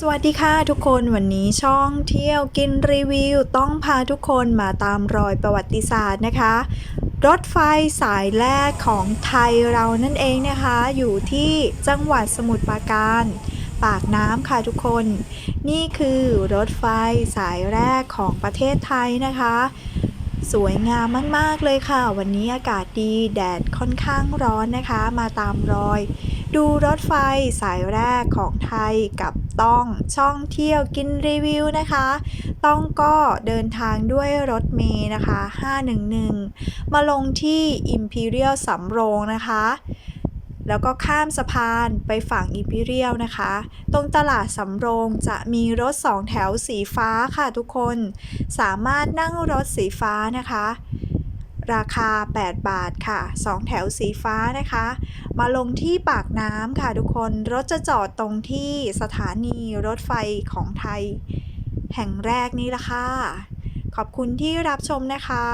สวัสดีค่ะทุกคนวันนี้ช่องเที่ยวกินรีวิว ต้องพาทุกคนมาตามรอยประวัติศาสตร์นะคะ รถไฟสายแรกของไทยเรานั่นเองนะคะ อยู่ที่จังหวัดสมุทรปราการ ปากน้ำค่ะทุกคน นี่คือรถไฟสายแรกของประเทศไทยนะคะ สวยงามมาก ๆ เลยค่ะ วันนี้อากาศดีแดดค่อนข้างร้อนนะคะ มาตามรอย ดูรถไฟสายแรกของไทยกับต้องช่องเที่ยวกินรีวิวนะคะ ต้องก็เดินทางด้วยรถเมย์นะคะ 511 มาลงที่ Imperial สำโรงนะคะ แล้วก็ข้ามสะพานไปฝั่ง Imperial นะคะ ตรงตลาดสำโรงจะมีรถสองแถวสีฟ้าค่ะทุกคน สามารถนั่งรถสีฟ้านะคะ ราคา 8 บาทค่ะ 2 แถวสีฟ้านะคะ มาลงที่ปากน้ำค่ะทุกคน รถจะจอดตรงที่สถานีรถไฟของไทย แห่งแรกนี้ละค่ะ ขอบคุณที่รับชมนะคะ